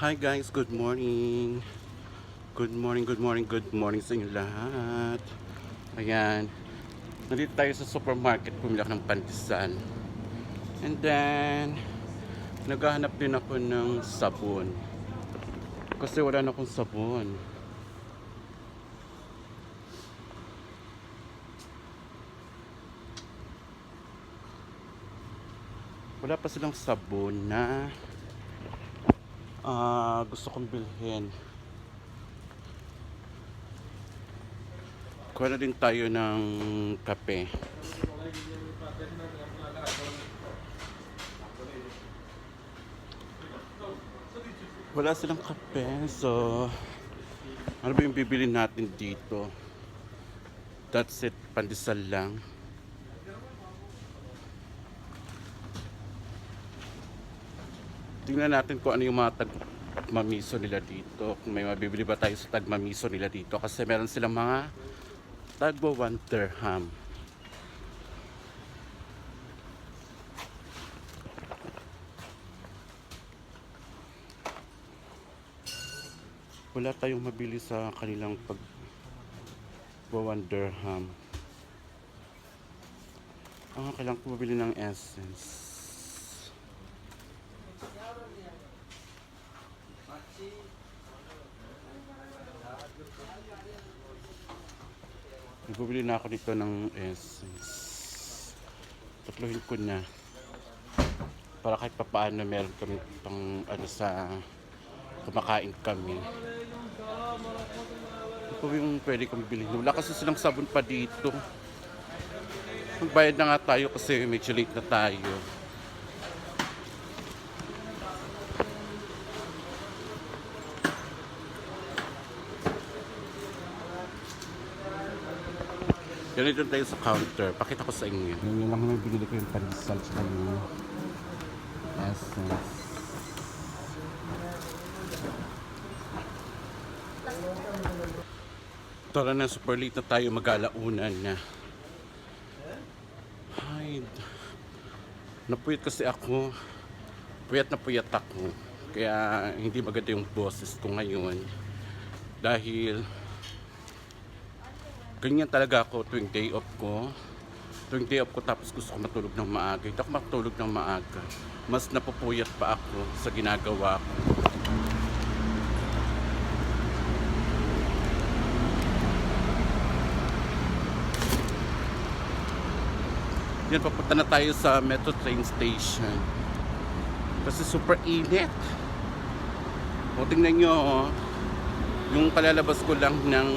Hi guys, good morning. Good morning, good morning, good morning sa inyo lahat. Ayan. Nandito tayo sa supermarket, bumili ako ng pantisan. And then, naghahanap din ako ng sabon. Kasi wala na akong sabon. Wala pa silang sabon na ah gusto kong bilhin. Kuha na din tayo ng kape. Wala silang kape, so ano ba yung bibili natin dito? That's it, pandesal lang. Tingnan natin kung ano yung mga tag mamiso nila dito. Kung may mabibili ba tayo sa tag mamiso nila dito. Kasi meron silang mga tagbo 1 dirham. Wala tayong mabili sa kanilang pag 1 dirham. Ah, kailangan ko mabili ng essence. Nagbubili na ako dito ng essence. Tatluhin ko na. Para kahit papaano meron kami pang ano sa kumakain kami. Ito po yung pwede kong bilhin. Wala kasi silang sabon pa dito. Magbayad na nga tayo kasi medyo late na tayo. Ganito tayo sa counter. Pakita ko sa inyo. Yun lang naman binili ko yung pandesal sa yung essence. Tara na, super late na tayo mag-alaunan na. Ay, napuyat kasi ako. Puyat na puyat ako. Kaya hindi maganda yung boses ko ngayon. Dahil ganyan talaga ako tuwing day off ko. Tuwing day off ko tapos gusto ko matulog ng maaga. Hindi ako matulog ng maaga. Mas napupuyat pa ako sa ginagawa ko. Yan, papunta na tayo sa metro train station. Kasi super init. O, tingnan nyo, oh. Yung kalalabas ko lang ng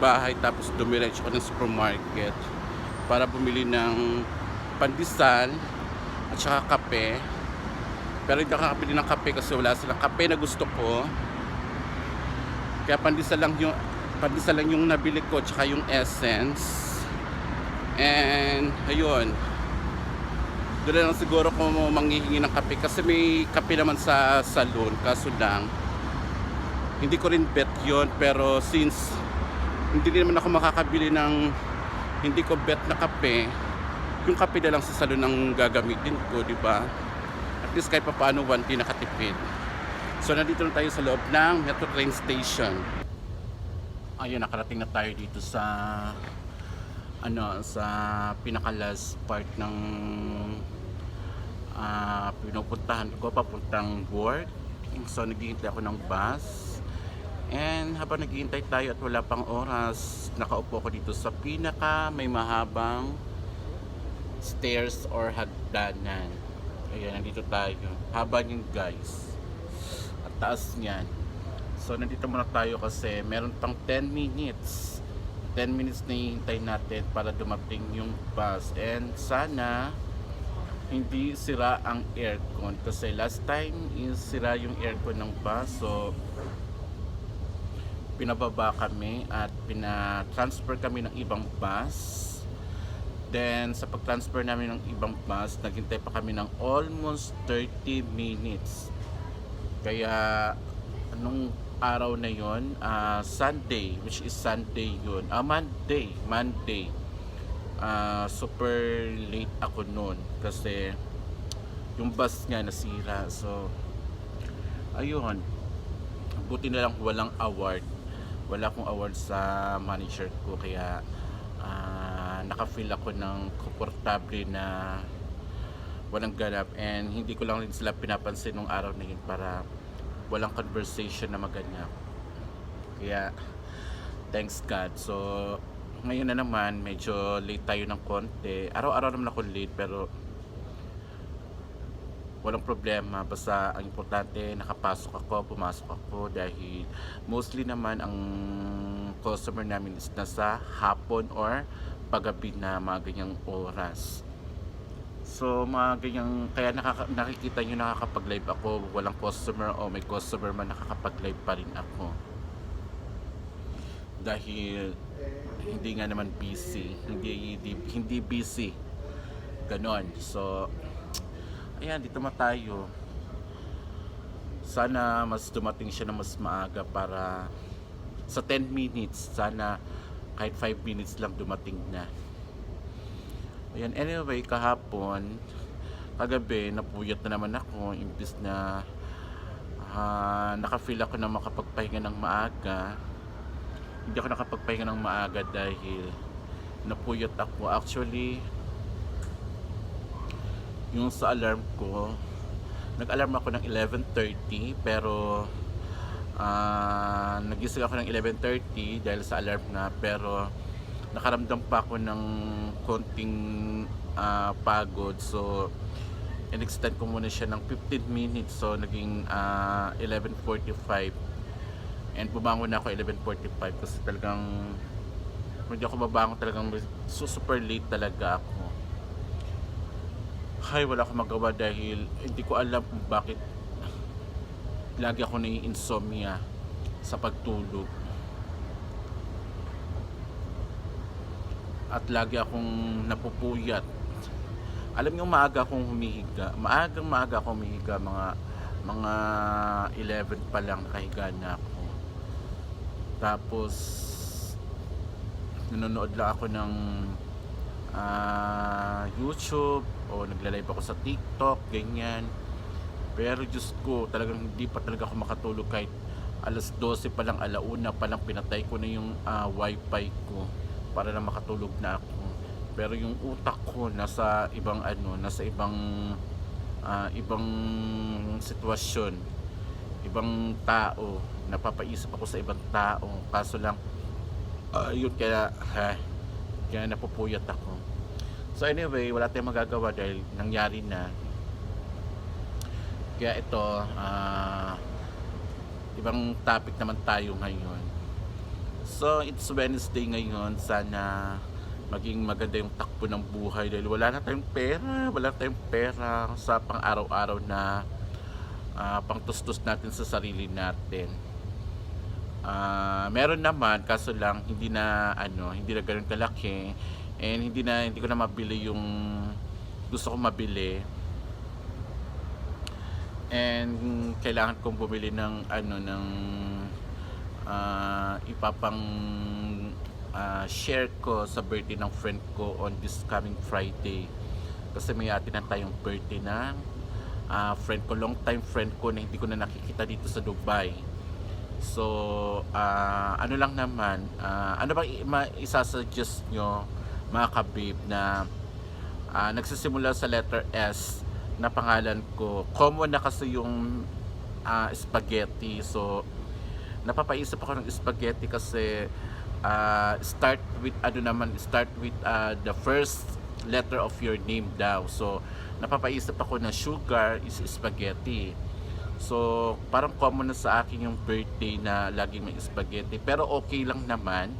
bahay tapos dumiretso ko ng supermarket para bumili ng pandesal at saka kape. Pero hindi ako nakabili ng kape kasi wala silang kape na gusto ko. Kaya pandesal lang yung pandesal lang yung nabili ko tsaka yung essence. And ayun. Doon lang siguro ko manghihingi ng kape kasi may kape naman sa salon kaso lang hindi ko rin bet yon pero since hindi naman ako makakabili ng hindi ko bet na kape yung kape na lang sa salon ang gagamitin ko di ba? At least kahit paano one day nakatipid. So nandito na tayo sa loob ng metro train station. Ayun nakarating na tayo dito sa ano sa pinaka last part ng ah pinupuntahan ko papuntang work so naghihintay ako ng bus And habang naghihintay tayo at wala pang oras, nakaupo ko dito sa pinaka may mahabang stairs or hagdanan. Ayan, nandito tayo. Haba yun guys. At taas niyan. So nandito muna tayo kasi meron pang 10 minutes. 10 minutes na hihintay natin para dumating yung bus. And sana hindi sira ang aircon kasi last time is sira yung aircon ng bus. So pinababa kami at pina-transfer kami ng ibang bus. Then sa pag-transfer namin ng ibang bus, naghintay pa kami ng almost 30 minutes. Kaya anong araw na yon, ah, Sunday, which is Sunday yun. Ah, Monday, Monday. Ah, super late ako noon kasi yung bus nga nasira. So ayun, buti na lang walang award wala akong award sa manager ko kaya ah, naka-feel ako ng komportable na walang ganap. And hindi ko lang rin sila pinapansin nung araw na yun para walang conversation na maganap kaya thanks God. So ngayon na naman medyo late tayo ng konti. Araw-araw naman ako late pero walang problema basta ang importante nakapasok ako pumasok ako dahil mostly naman ang customer namin is nasa hapon or paggabi na mga ganyang oras. So mga ganyang kaya nakaka, nakikita nyo nakakapag live ako walang customer o may customer man nakakapag live pa rin ako. Dahil hindi nga naman busy hindi hindi, hindi busy. Ganon. So ayan dito ma tayo. Sana mas dumating siya na mas maaga para sa 10 minutes sana kahit 5 minutes lang dumating na. Ayan anyway kahapon kagabi napuyat na naman ako imbis na ah, nakafeel ako na makapagpahinga ng maaga. Hindi ako nakapagpahinga ng maaga dahil napuyat ako. Actually yung sa alarm ko nag-alarm ako ng 11.30 pero ah, nagising ako ng 11.30 dahil sa alarm na pero nakaramdam pa ako ng konting ah, pagod. So in-extend ko muna siya ng 15 minutes. So naging ah, 11.45 and bumangon na ako 11.45 kasi talagang hindi ako mabangon talagang so super late talaga ako ay wala akong magawa dahil hindi ko alam kung bakit lagi ako nai-insomnia sa pagtulog. At lagi akong napupuyat. Alam niyo maaga akong humihiga. Maagang maaga akong humihiga. Mga mga 11 pa lang nakahiga na ako. Tapos nanonood lang ako ng ah, YouTube o nagla-live ako sa TikTok, ganyan. Pero Diyos ko, talagang hindi pa talaga ako makatulog kahit alas 12 pa lang, alauna pa lang pinatay ko na yung ah, wifi ko para na makatulog na ako. Pero yung utak ko nasa ibang ano, nasa ibang ah, ibang sitwasyon, ibang tao, napapaisip ako sa ibang tao. Kaso lang, ah, yun kaya, ha, kaya napupuyat ako. So anyway, wala tayong magagawa dahil nangyari na. Kaya ito, ah, ibang topic naman tayo ngayon. So it's Wednesday ngayon, sana maging maganda yung takbo ng buhay dahil wala na tayong pera, wala tayong pera sa pang-araw-araw na ah, pangtustos natin sa sarili natin. Ah, meron naman kaso lang hindi na ano, hindi na ganoon kalaki and hindi na hindi ko na mabili yung gusto kong mabili. And kailangan kong bumili ng ano ng ah, ipapang ah, share ko sa birthday ng friend ko on this coming Friday. Kasi may atin na tayong birthday ng ah, friend ko, long time friend ko na hindi ko na nakikita dito sa Dubai. So, ah, ano lang naman, ah, ano bang isasuggest nyo mga kabib na ah, nagsisimula sa letter S na pangalan ko. Common na kasi yung ah, spaghetti. So, napapaisip ako ng spaghetti kasi ah, start with ano naman, start with ah, the first letter of your name daw. So, napapaisip ako na sugar is spaghetti. So, parang common na sa akin yung birthday na laging may spaghetti. Pero okay lang naman.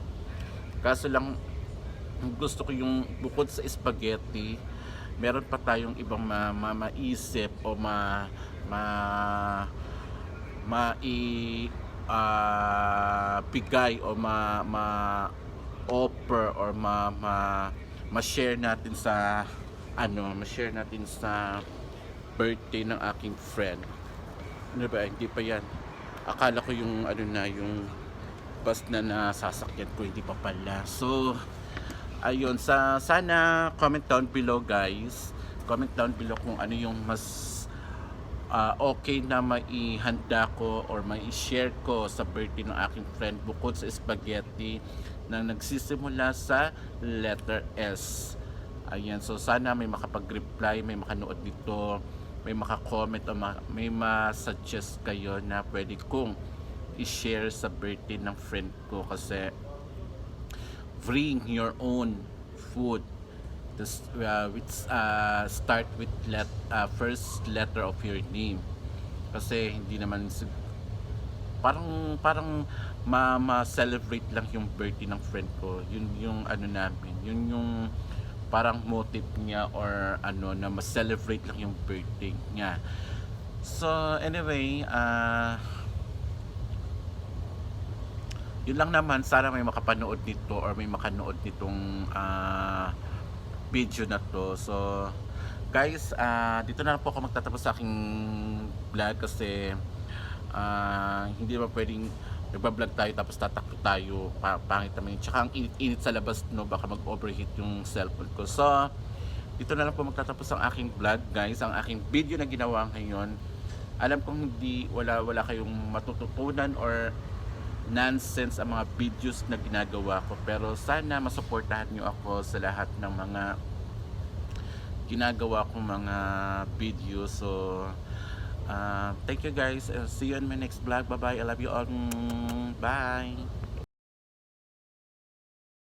Kaso lang, gusto ko yung bukod sa spaghetti, meron pa tayong ibang ma, ma maisip o ma ma mai ah, bigay o ma ma offer or ma ma ma-share natin sa ano, ma-share natin sa birthday ng aking friend. Ano ba? Hindi pa yan. Akala ko yung ano na yung bus na nasasakyan ko hindi pa pala. So ayun sa sana comment down below guys. Comment down below kung ano yung mas ah, okay na maihanda ko or mai-share ko sa birthday ng aking friend bukod sa spaghetti na nagsisimula sa letter S. Ayan, so sana may makapag-reply, may makanood dito, may makakomment o ma- may ma-suggest kayo na pwede kong i-share sa birthday ng friend ko kasi bring your own food. This uh, which uh, start with let uh, first letter of your name. Kasi hindi naman parang parang ma, ma-celebrate lang yung birthday ng friend ko. Yun yung ano namin yun yung parang motive niya or ano na ma-celebrate lang yung birthday niya. So anyway uh, yun lang naman sana may makapanood nito or may makanood nitong ah, video na to. So guys ah, dito na po ako magtatapos sa aking vlog kasi ah, hindi naman pwedeng nagbablog tayo tapos tatakbo tayo pa, pangit naman yun. Tsaka ang init-init sa labas no baka mag-overheat yung cellphone ko. So dito na lang po magtatapos ang aking vlog guys. Ang aking video na ginawa ngayon alam kong hindi wala wala kayong matututunan or nonsense ang mga videos na ginagawa ko. Pero sana masuportahan nyo ako sa lahat ng mga ginagawa kong mga videos. So uh, thank you guys. Uh, see you in my next vlog. Bye bye I love you all. Mm, bye